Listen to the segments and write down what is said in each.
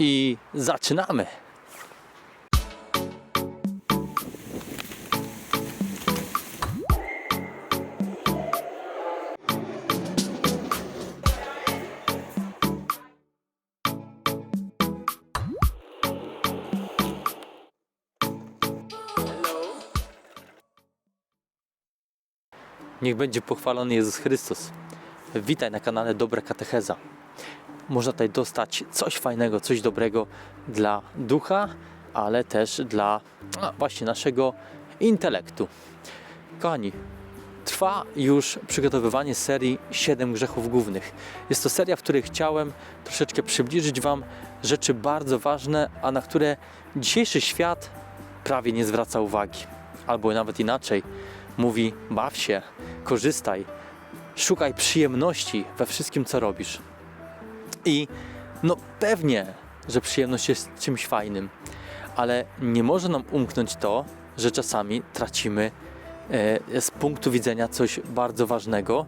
i zaczynamy. Niech będzie pochwalony Jezus Chrystus. Witaj na kanale Dobra Katecheza. Można tutaj dostać coś fajnego, coś dobrego dla ducha, ale też dla a, właśnie naszego intelektu. Kochani, trwa już przygotowywanie serii 7 grzechów głównych. Jest to seria, w której chciałem troszeczkę przybliżyć Wam rzeczy bardzo ważne, a na które dzisiejszy świat prawie nie zwraca uwagi. Albo nawet inaczej, mówi baw się, korzystaj, szukaj przyjemności we wszystkim, co robisz. I no pewnie, że przyjemność jest czymś fajnym, ale nie może nam umknąć to, że czasami tracimy e, z punktu widzenia coś bardzo ważnego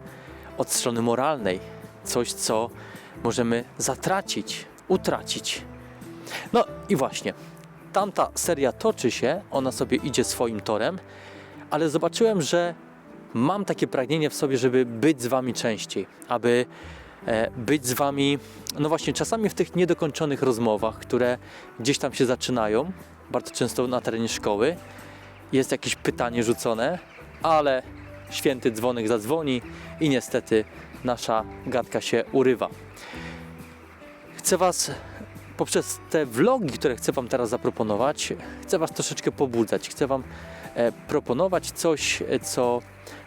od strony moralnej, coś, co możemy zatracić, utracić. No i właśnie, tamta seria toczy się, ona sobie idzie swoim torem, ale zobaczyłem, że mam takie pragnienie w sobie, żeby być z Wami częściej, aby być z Wami, no właśnie, czasami w tych niedokończonych rozmowach, które gdzieś tam się zaczynają, bardzo często na terenie szkoły, jest jakieś pytanie rzucone, ale święty dzwonek zadzwoni i niestety nasza gadka się urywa. Chcę Was poprzez te vlogi, które chcę Wam teraz zaproponować, chcę Was troszeczkę pobudzać, chcę Wam e, proponować coś, e, co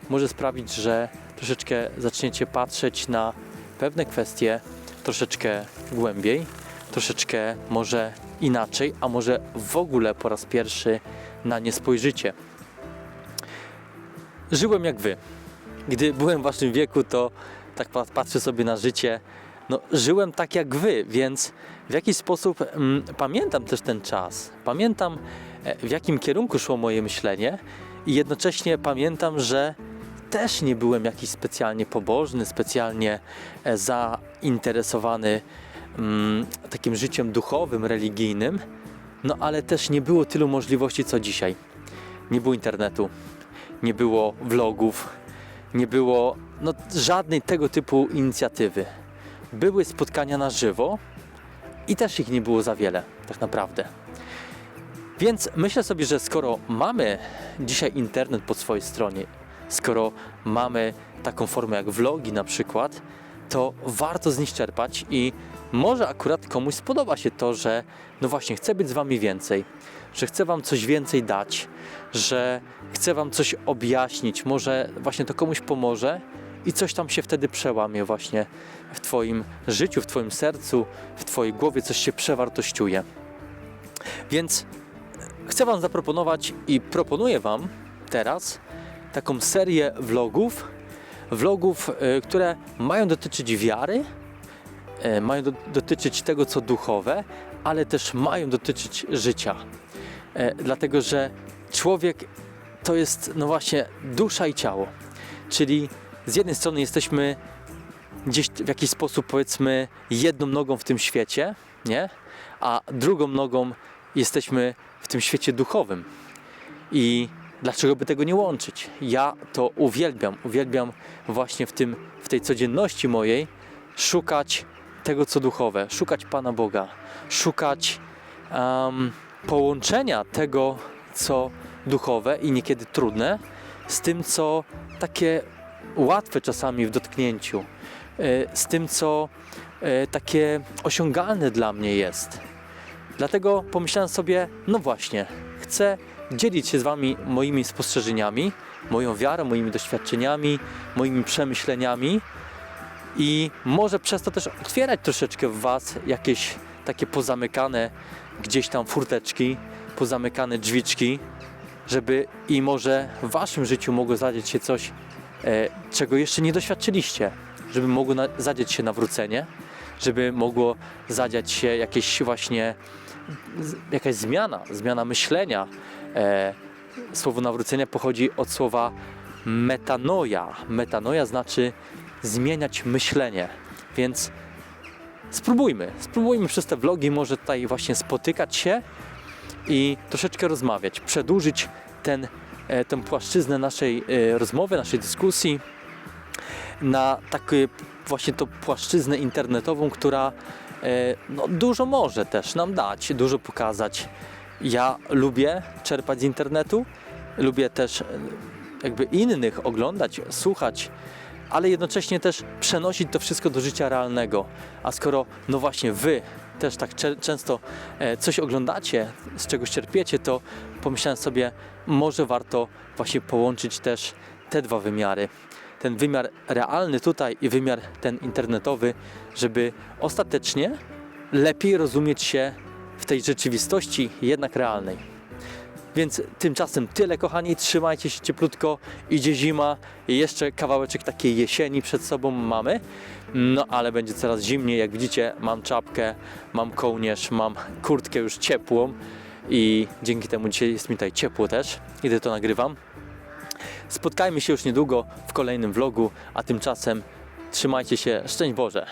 może sprawić, że troszeczkę zaczniecie patrzeć na pewne kwestie troszeczkę głębiej, troszeczkę może inaczej, a może w ogóle po raz pierwszy na nie spojrzycie. Żyłem jak wy. Gdy byłem w waszym wieku, to tak pa- patrzę sobie na życie. No, żyłem tak jak wy, więc w jakiś sposób mm, pamiętam też ten czas. Pamiętam, e, w jakim kierunku szło moje myślenie, i jednocześnie pamiętam, że też nie byłem jakiś specjalnie pobożny, specjalnie e, zainteresowany mm, takim życiem duchowym, religijnym, no ale też nie było tylu możliwości co dzisiaj. Nie było internetu, nie było vlogów, nie było no, żadnej tego typu inicjatywy. Były spotkania na żywo i też ich nie było za wiele, tak naprawdę. Więc myślę sobie, że skoro mamy dzisiaj internet po swojej stronie, skoro mamy taką formę jak vlogi na przykład, to warto z nich czerpać i może akurat komuś spodoba się to, że no właśnie chcę być z wami więcej, że chcę wam coś więcej dać, że chcę wam coś objaśnić, może właśnie to komuś pomoże i coś tam się wtedy przełamie właśnie w twoim życiu, w twoim sercu, w twojej głowie coś się przewartościuje. Więc chcę Wam zaproponować i proponuję Wam teraz taką serię vlogów, vlogów, e, które mają dotyczyć wiary, e, mają do, dotyczyć tego, co duchowe, ale też mają dotyczyć życia. E, Dlatego, że człowiek to jest, no właśnie, dusza i ciało. Czyli z jednej strony jesteśmy gdzieś w jakiś sposób, powiedzmy, jedną nogą w tym świecie, nie? A drugą nogą jesteśmy w tym świecie duchowym. I dlaczego by tego nie łączyć? Ja to uwielbiam, uwielbiam właśnie w, tym, w tej codzienności mojej szukać tego, co duchowe, szukać Pana Boga, szukać em, połączenia tego, co duchowe i niekiedy trudne, z tym, co takie łatwe czasami w dotknięciu, e, z tym, co e, takie osiągalne dla mnie jest. Dlatego pomyślałem sobie, no właśnie, chcę dzielić się z Wami moimi spostrzeżeniami, moją wiarą, moimi doświadczeniami, moimi przemyśleniami i może przez to też otwierać troszeczkę w Was jakieś takie pozamykane gdzieś tam furteczki, pozamykane drzwiczki, żeby i może w Waszym życiu mogło zadzieć się coś, e, czego jeszcze nie doświadczyliście, żeby mogło na, zadzieć się nawrócenie, żeby mogło zadziać się jakieś właśnie jakaś zmiana, zmiana myślenia. E, słowo nawrócenia pochodzi od słowa metanoja. Metanoja znaczy zmieniać myślenie. Więc spróbujmy, spróbujmy przez te vlogi może tutaj właśnie spotykać się i troszeczkę rozmawiać, przedłużyć ten, e, tę płaszczyznę naszej e, rozmowy, naszej dyskusji na taką właśnie tą płaszczyznę internetową, która no, dużo może też nam dać, dużo pokazać. Ja lubię czerpać z internetu, lubię też e, jakby innych oglądać, słuchać, ale jednocześnie też przenosić to wszystko do życia realnego. A skoro, no właśnie, wy też tak często e, coś oglądacie, z czegoś czerpiecie, to pomyślałem sobie, może warto właśnie połączyć też te dwa wymiary. Ten wymiar realny tutaj i wymiar ten internetowy, żeby ostatecznie lepiej rozumieć się w tej rzeczywistości jednak realnej. Więc tymczasem tyle kochani, trzymajcie się cieplutko, idzie zima i jeszcze kawałeczek takiej jesieni przed sobą mamy. No ale będzie coraz zimniej, jak widzicie mam czapkę, mam kołnierz, mam kurtkę już ciepłą i dzięki temu dzisiaj jest mi tutaj ciepło też, kiedy to nagrywam. Spotkajmy się już niedługo w kolejnym vlogu, a tymczasem trzymajcie się, szczęść Boże!